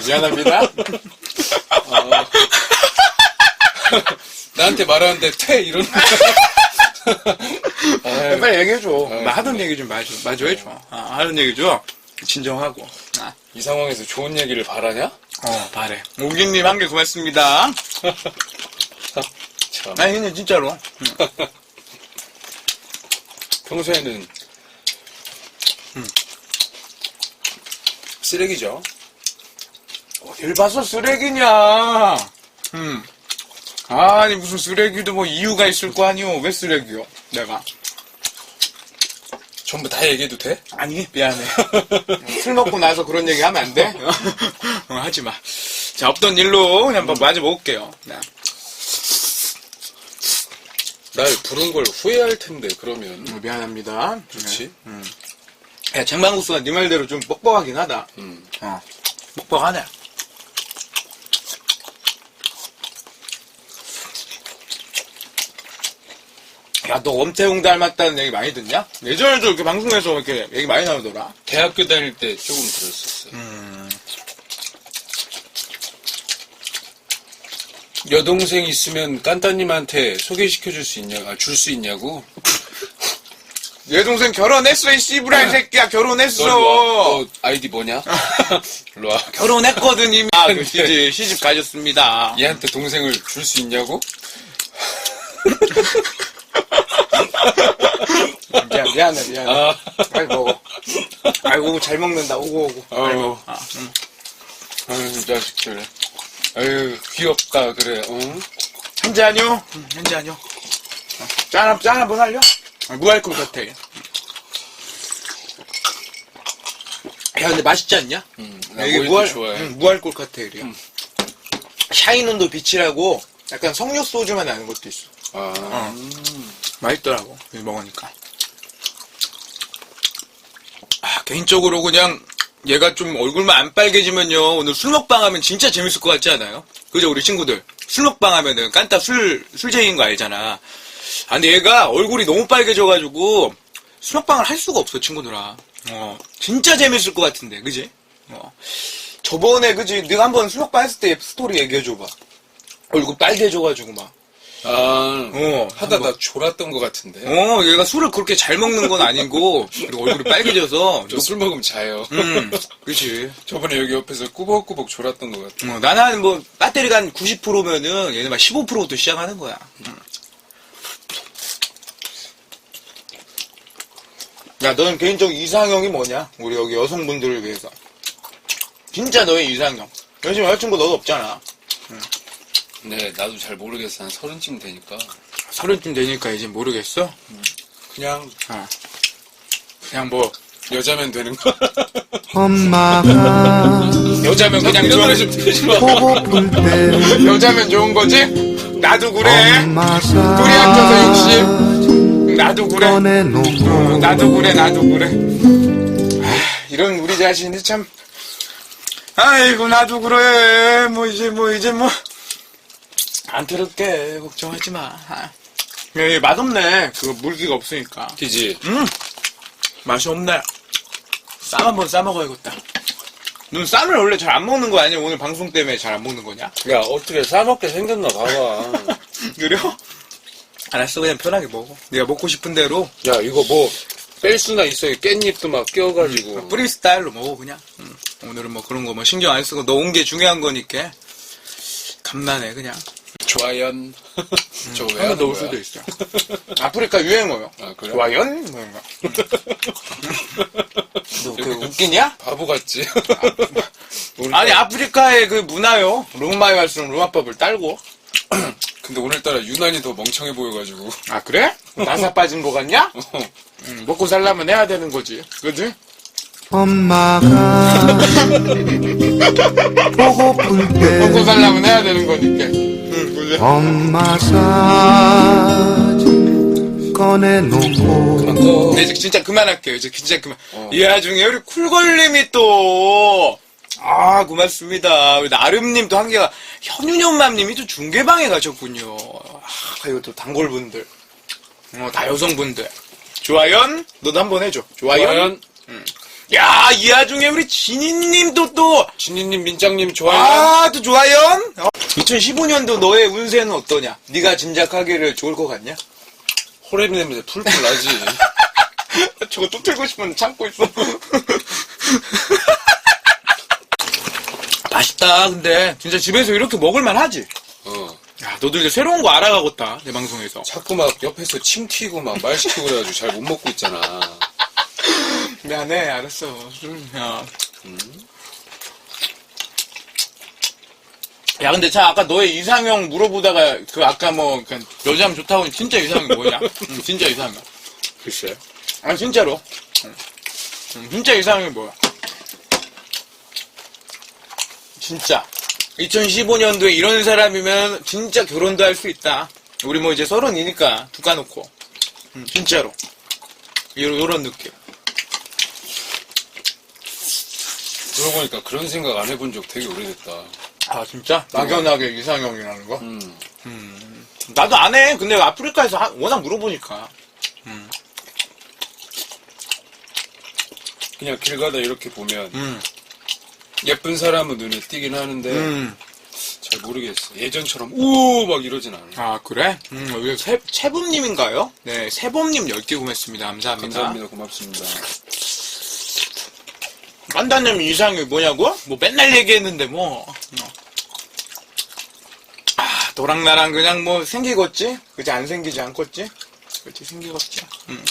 네, 미안합니다. 어. 나한테 말하는데 퇴 이러는 거야. 아유, 빨리 얘기해줘. 아, 나 하던 얘기 좀 마저, 마저 해줘. 아, 하던 얘기 줘. 진정하고. 아, 이 상황에서 좋은 얘기를 바라냐? 어, 바래. 우기님 한 개 고맙습니다. 참. 아니, 근데 진짜로. 평소에는 음. 쓰레기죠. 어딜 봐서 쓰레기냐. 음. 아니, 무슨 쓰레기도 뭐 이유가 있을 거 아니오. 왜 쓰레기요? 내가. 전부 다 얘기해도 돼? 아니, 미안해. 술 먹고 나서 그런 얘기 하면 안 돼? 어, 하지 마. 자, 없던 일로 그냥 한번 마저 먹을게요. 네. 날 부른 걸 후회할 텐데 그러면 어, 미안합니다. 그렇지? 네. 야, 쟁반국수가 네 말대로 좀 뻑뻑하긴 하다. 음. 어. 뻑뻑하네. 야, 너 엄태웅 닮았다는 얘기 많이 듣냐? 예전에도 이렇게 방송에서 이렇게 얘기 많이 나오더라. 대학교 다닐 때 조금 들었었어. 음. 여동생 있으면 깐따님한테 소개시켜 줄 수 있냐, 아, 줄 수 있냐고? 얘 동생 결혼했어, 이 씨부라, 이 새끼야, 결혼했어. 너 일로 와. 너 아이디 뭐냐? 일로 와. 결혼했거든, 이미. 아, 그 시집, 시집 가졌습니다. 얘한테 동생을 줄 수 있냐고? 미안, 미안해, 미안해. 아, 빨리 먹어. 아이고, 잘 먹는다, 오고, 오고. 빨리. 먹어. 아, 응. 아유, 자식들. 아유, 귀엽다, 그래, 응? 현재 아니요? 응, 현재 아니요. 어, 짠, 한- 짠 한번 할려? 아, 무알콜 칵테일. 야, 근데 맛있지 않냐? 응, 야, 나 모히또 좋아해. 응, 무알콜 칵테일이야. 샤인온도 빛이라고 약간 석류 소주만 나는 것도 있어. 아, 맛있더라고. 먹으니까. 아, 개인적으로 그냥 얘가 좀 얼굴만 안 빨개지면요. 오늘 술 먹방 하면 진짜 재밌을 것 같지 않아요? 그죠, 우리 친구들. 술 먹방 하면은 깐따 술, 술쟁이인 거 알잖아. 아, 근데 얘가 얼굴이 너무 빨개져가지고 술 먹방을 할 수가 없어, 친구들아. 어, 진짜 재밌을 것 같은데, 그지? 어. 저번에, 그지? 네가 한번 술 먹방 했을 때 스토리 얘기해줘봐. 얼굴 빨개져가지고 막. 아, 어, 하다. 나 졸았던 것 같은데. 어, 얘가 술을 그렇게 잘 먹는 건 아니고, 그리고 얼굴이 빨개져서. 저 술 먹으면 자요. 음, 그치. 저번에 여기 옆에서 꾸벅꾸벅 졸았던 것 같아. 어, 나는 뭐, 배터리가 한 90%면은 얘는 막 15%부터 시작하는 거야. 음. 야, 너는 개인적 이상형이 뭐냐? 우리 여기 여성분들을 위해서. 진짜 너의 이상형. 요즘 여자친구 너도 없잖아. 네, 나도 잘 모르겠어. 한 서른쯤 되니까. 서른쯤 되니까 이제 모르겠어? 그냥 어. 그냥 뭐, 여자면 되는 거. 엄마가 여자면 그냥 노래 좋은, 좀 마. 보고플 때 여자면 좋은 거지? 나도 그래. 엄마 둘이 앉아서 욕심. 나도 그래. 꺼내놓고 나도 그래, 나도 그래. 아, 이런 우리 자신이 참. 아이고, 나도 그래. 뭐, 이제, 뭐, 이제 뭐. 안 들을게. 걱정하지 마. 얘 맛없네. 그거 물기가 없으니까. 그지? 음! 맛이 없네. 쌈 한번 싸 먹어야겠다. 넌 쌈을 원래 잘 안 먹는 거 아니야? 오늘 방송 때문에 잘 안 먹는 거냐? 야, 어떻게 싸먹게 생겼나 봐봐. 그래요? 알았어, 그냥 편하게 먹어. 네가 먹고 싶은 대로 야, 이거 뭐, 뺄 수나 있어. 깻잎도 막 껴가지고. 프리스타일로 먹어 그냥 음. 오늘은 뭐 그런 거 뭐 신경 안 쓰고 넣은 게 중요한 거니까 간만에 그냥 좋아연. 저왜 한번 하는 넣을 거야? 수도 있어 아프리카 유행어요 아, 그래? 좋아연 뭐 이런 거. 너 그 웃기냐? 바보 같지? 아니 아프리카의 그 문화요 로마에 갈수록 로마법을 딸고 근데 오늘따라 유난히 더 멍청해 보여가지고. 아 그래? 나사 빠진 거 같냐? 음, 먹고 살려면 해야 되는 거지 그지? 엄마가 보고플 먹고 때 살려면 해야 되는 거니까 응 그지? 엄마 사진 꺼내놓고 너, 네, 이제 진짜 그만할게요. 이제 진짜 그만. 어. 이 와중에 우리 쿨걸님이 또, 아, 고맙습니다. 우리 나름님 또 한 개가, 현윤연맘님이 또 중계방에 가셨군요. 아, 이거 또 단골분들. 어, 다 여성분들. 조아연, 너도 한번 해줘. 조아연? 과연? 야, 이 와중에 우리 진희님도 또, 진희님, 민장님 좋아요? 아, 또 좋아요? 2015년도 너의 운세는 어떠냐? 네가 짐작하기를 좋을 것 같냐? 호랩 냄새 풀풀 나지. 저거 또 틀고 싶은데 참고 있어. 맛있다, 근데. 진짜 집에서 이렇게 먹을만 하지? 어. 야, 너도 이제 새로운 거 알아가겠다, 내 방송에서. 자꾸 막 옆에서 침 튀고 막 말 시키고 그래가지고 잘 못 먹고 있잖아. 미안해, 알았어. 야. 야, 근데 자, 아까 너의 이상형 물어보다가, 그, 아까 뭐, 그 여자면 좋다고, 진짜 이상형 뭐냐? 응, 진짜 이상형. 글쎄. 아, 진짜로. 응. 응, 진짜 이상형이 뭐야? 진짜. 2015년도에 이런 사람이면 진짜 결혼도 할 수 있다. 우리 뭐 이제 서른이니까 두 까놓고. 응, 진짜로. 이런, 이런 느낌. 그러고 보니까 그런 생각 안 해본 적 되게 오래됐다. 아, 진짜? 막연하게 이상형이라는 거? 음. 나도 안 해. 근데 아프리카에서 하- 워낙 물어보니까. 그냥 길 가다 이렇게 보면 음. 예쁜 사람은 눈에 띄긴 하는데 음. 잘 모르겠어. 예전처럼 우막 이러진 않아. 아, 그래? 음, 여기 세, 채범님인가요? 네, 세범님 10개 구매했습니다. 감사합니다. 감사합니다. 고맙습니다. 깐다님 이상이 뭐냐고? 뭐 맨날 얘기했는데 뭐. 어. 아, 너랑 나랑 그냥 뭐 생기겠지? 그지 안 생기지 않겠지? 그렇지 생기겠지. 음.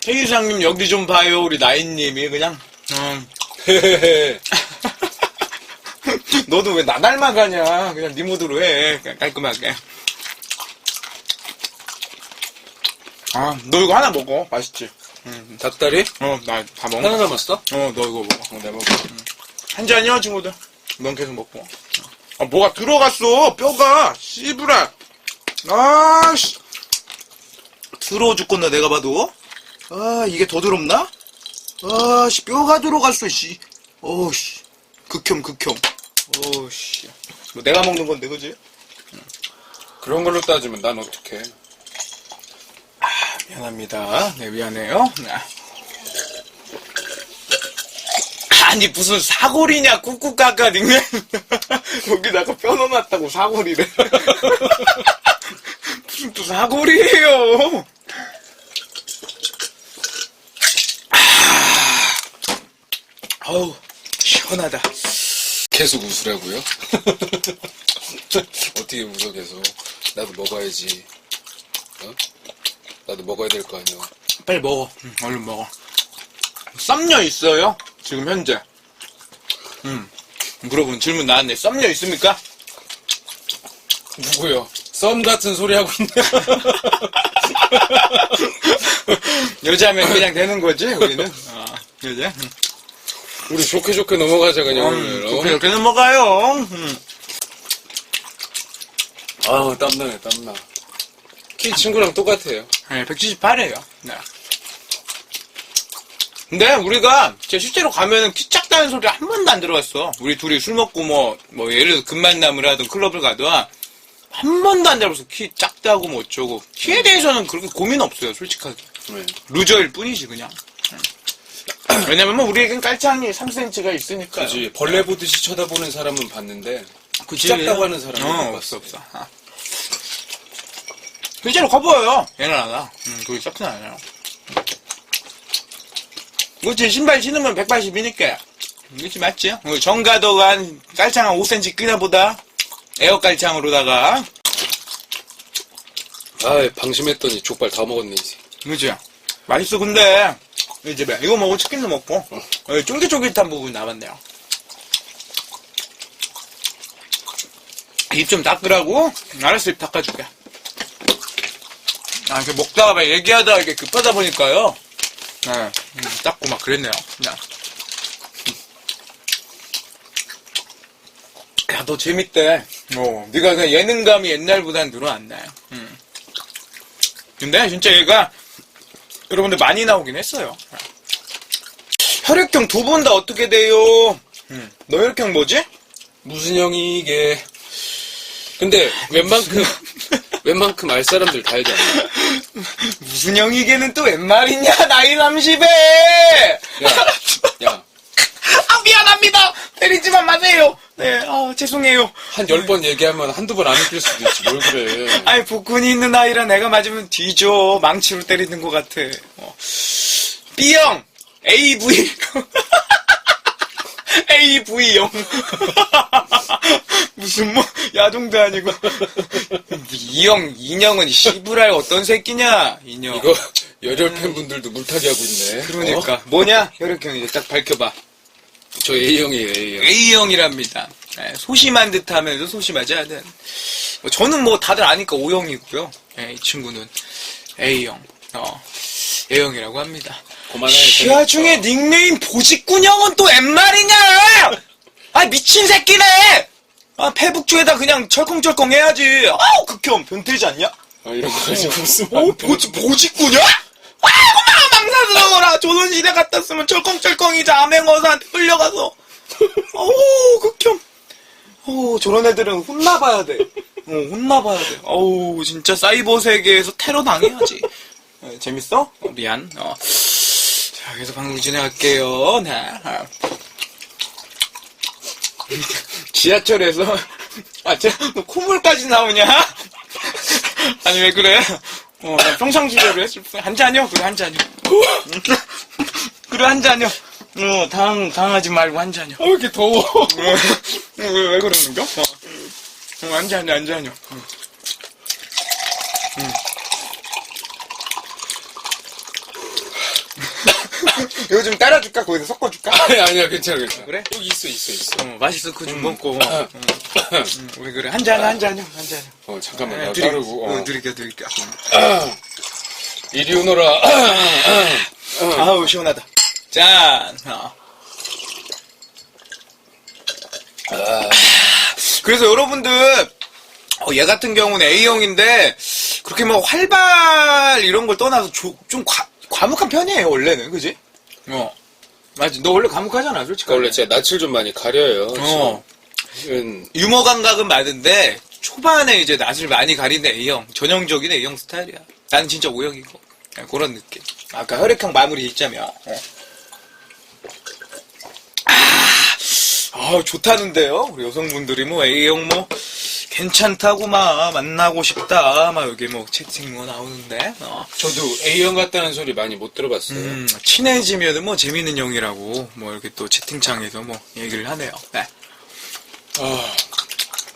최 이상님 여기 좀 봐요. 우리 나인님이 그냥. 음. 너도 왜 나 닮아가냐? 그냥 네 모드로 해. 깔끔하게. 아, 너 이거 하나 먹어. 맛있지? 닭다리? 어, 나 다 먹어. 하나 남았어? 어, 너 이거 먹어. 어, 내가 먹어. 한 잔이야, 친구들. 넌 계속 먹고. 아, 뭐가 들어갔어, 뼈가. 씨부라. 아, 씨. 더러워 죽겠나, 내가 봐도. 아, 이게 더 더럽나? 아, 씨, 뼈가 들어갔어, 씨. 어우, 씨. 극혐, 극혐. 어우, 씨. 뭐 내가 먹는 건데, 그지? 그런 걸로 따지면 난 어떡해. 미안합니다. 네, 미안해요. 네. 아니, 무슨 사골이냐, 꾹꾹까까 닉네임. 여기다가 뼈 넣어놨다고 사골이래. 무슨 또 사골이에요. 아, 어우, 시원하다. 계속 웃으라고요? 어떻게 웃어 계속? 나도 먹어야지. 어? 나도 먹어야 될 거 아니야. 빨리 먹어. 응, 얼른 먹어. 썸녀 있어요? 지금 현재. 음. 물어본 질문 나왔네. 썸녀 있습니까? 누구요? 썸 같은 소리 하고 있네. 여자면 그냥 되는 거지, 우리는? 아, 여자? 응. 우리 좋게 좋게 넘어가자 그냥 오늘. 음, 어? 좋게 좋게 넘어가요. 음. 아우 땀나네 땀나. 키 친구랑 똑같아요. 네, 178이에요. 네. 근데 우리가 진짜 실제로 가면은 키 작다는 소리 한 번도 안 들어봤어. 우리 둘이 술 먹고 뭐, 뭐 예를 들어 금만남을 하든 클럽을 가든 한 번도 안 들어봤어. 키 작다고 뭐 어쩌고. 키에 대해서는 그렇게 고민 없어요, 솔직하게. 네. 루저일 뿐이지, 그냥. 왜냐면 뭐 우리에겐 깔창이 3cm가 있으니까. 그지 벌레 보듯이 쳐다보는 사람은 봤는데 그치. 작다고 하는 사람은 어, 못 없어, 봤어. 없어. 아. 실제로 커 보여요. 얘는 하나. 음, 그게 썩진 않아요. 그렇지, 신발 신으면 180이니까. 그렇지, 맞지? 어, 정가도가 한, 깔창 한 5cm 끼나 보다. 에어 깔창으로다가. 아 방심했더니 족발 다 먹었네 이제. 그지? 맛있어, 근데. 이제 뭐, 이거 먹고 치킨도 먹고. 어, 쫄깃쫄깃한 부분 남았네요. 입 좀 닦으라고? 알았어, 입 닦아줄게. 아, 이렇게 먹다가 막 얘기하다가 이렇게 급하다 보니까요. 네, 음, 닦고 막 그랬네요. 네. 야, 너 재밌대. 어, 네가 그 예능감이 옛날보단 늘어났네. 음. 근데 진짜 얘가 여러분들 많이 나오긴 했어요. 혈액형 두 분 다 어떻게 돼요? 음. 너 혈액형 뭐지? 무슨 형이 이게. 근데 웬만큼 웬만큼 알 사람들 다 알지 않나? 무슨 형이게는 또 웬 말이냐, 나이 30에! 야, 야, 아, 미안합니다! 때리지만 마세요! 네, 아, 죄송해요. 한 열 번 얘기하면 한두 번 안 웃길 수도 있지, 뭘 그래. 아니, 복근이 있는 아이라 내가 맞으면 뒤져. 망치로 때리는 것 같아. 어. B형! AV! AV형! 무슨 뭐, 야동도 아니고. 이형, 인형은 씨부랄 어떤 새끼냐, 인형. 이거, 열혈 팬분들도 물타기 하고 있네. 그러니까. 어? 뭐냐? 혈액형 이제 딱 밝혀봐. 저 A형이에요, A형. A형이랍니다. 예, 소심한 듯 하면서 소심하지 않은. 뭐 저는 뭐 다들 아니까 O형이고요. 예, 이 친구는 A형. 어, A형이라고 합니다. 이 와중에 닉네임 보직군형은 또 웬말이냐! 아, 미친 새끼네! 아, 페북주에다 그냥 철컹철컹 해야지. 아우, 극혐. 변태지 않냐? 아, 이런 거 가지고 쓰면 어, 안 돼. 보지, 보직군요? 아이고, 마, 망사스러워라. 조선시대 갔다 쓰면 철컹철컹이자 암행어사한테 끌려가서. 어우, 극혐. 어우, 저런 애들은 혼나봐야 돼. 어, 혼나봐야 돼. 어우, 진짜 사이버 세계에서 테러 당해야지. 어, 재밌어? 어, 미안. 어. 자, 그래서 방송 진행할게요. 네. 아. 지하철에서, 아, 쟤, 너 콧물까지 나오냐? 아니, 왜 그래? 어, 나 평상시대로 했을 뿐. 한 잔이요? 그래, 한 잔이요. 그래, 한 잔이요. 어, 당, 당하지 말고 한 잔이요. 아, 왜 이렇게 더워? 어, 왜, 왜 그러는 겨? 어, 어, 한 잔이요, 한 잔이요. 응. 응. 이거 좀 따라줄까? 거기서 섞어줄까? 아니, 아니야, 괜찮아, 괜찮아. 그래? 여기 있어, 있어, 있어. 어, 맛있어, 그거 좀 먹고. 응. 응, 왜 그래? 한 잔, 한 잔이요, 한 잔. 어, 잠깐만, 나 드리- 따르고. 어, 어. 드릴게요, 드릴게요. 이리 오너라. 아우, 시원하다. 짠. 어. 그래서 여러분들, 어, 얘 같은 경우는 A형인데, 그렇게 뭐 활발 이런 걸 떠나서 조- 좀 과, 과묵한 편이에요, 원래는. 그지? 어. 맞지. 너 원래 과묵하잖아, 솔직히. 원래 제가 낯을 좀 많이 가려요. 어. 실은 유머 감각은 많은데, 초반에 이제 낯을 많이 가리는 A형. 전형적인 A형 스타일이야. 나는 진짜 O형이고. 그냥 그런 느낌. 아까 혈액형 마무리 있자면. 어. 아, 좋다는데요? 우리 여성분들이 뭐 A형 뭐, 괜찮다고 막, 만나고 싶다. 막 여기 뭐 채팅 뭐 나오는데. 어. 저도 A형 같다는 소리 많이 못 들어봤어요. 음, 친해지면은 뭐 재밌는 형이라고, 뭐 이렇게 또 채팅창에서 뭐 얘기를 하네요. 네. 아,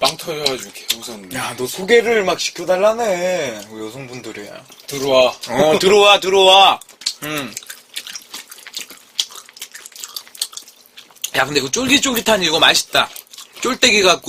빵 터져가지고 개웃었네. 야, 너 소개를 막 시켜달라네. 우리 여성분들이. 들어와. 어, 들어와, 들어와. 음. 야, 근데 이거 쫄깃쫄깃한 이거 맛있다. 쫄대기 갖고